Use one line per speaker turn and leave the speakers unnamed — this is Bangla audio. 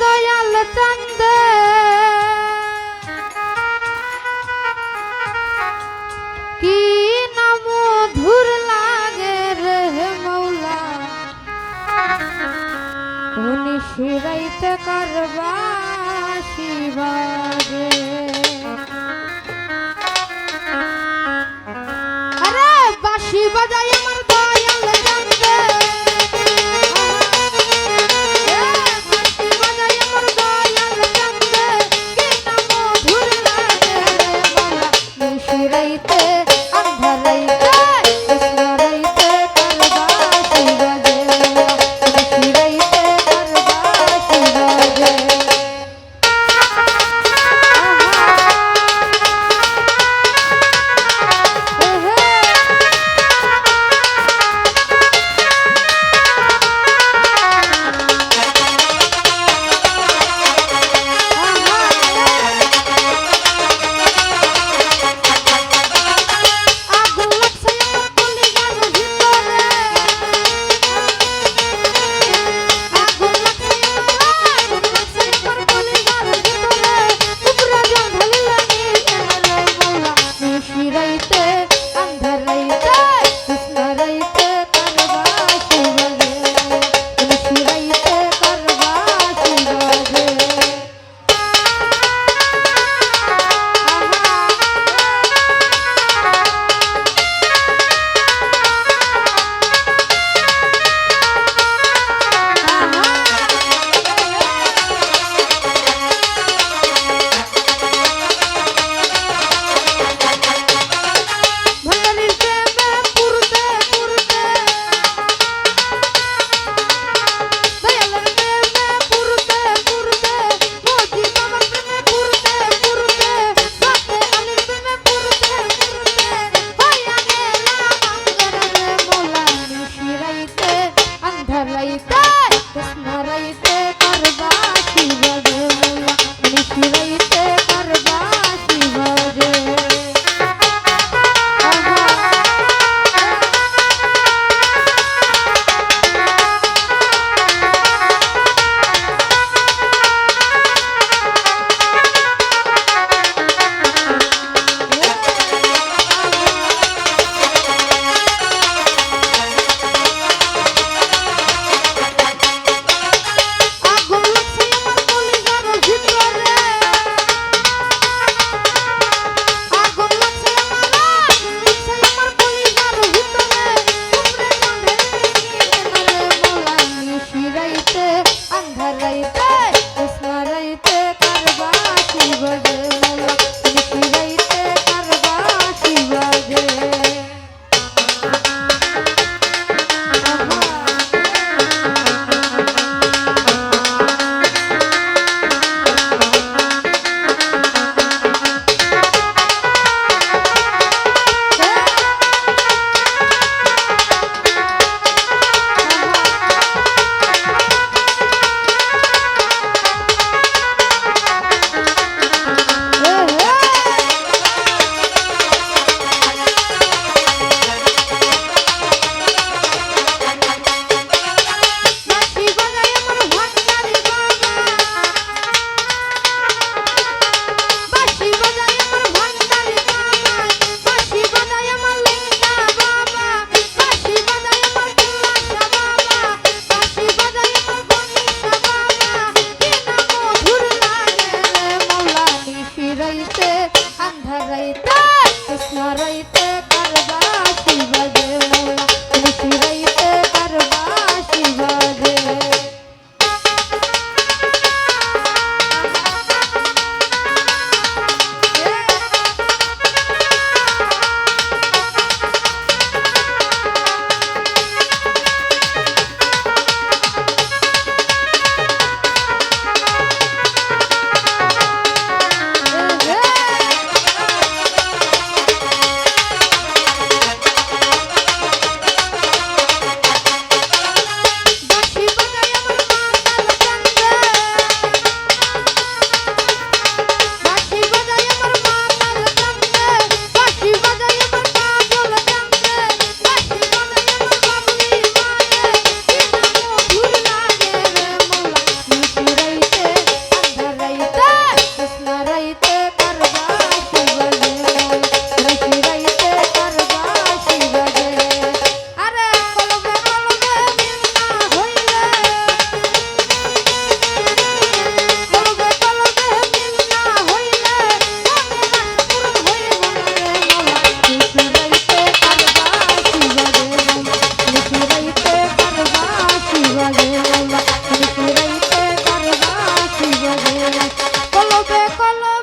দয়াল চান্দ। কি নাম ধুর লাগে রে মৌলা। উনি শিরাইতে করবা শিবাগে আরে বাসি কলবে কলবে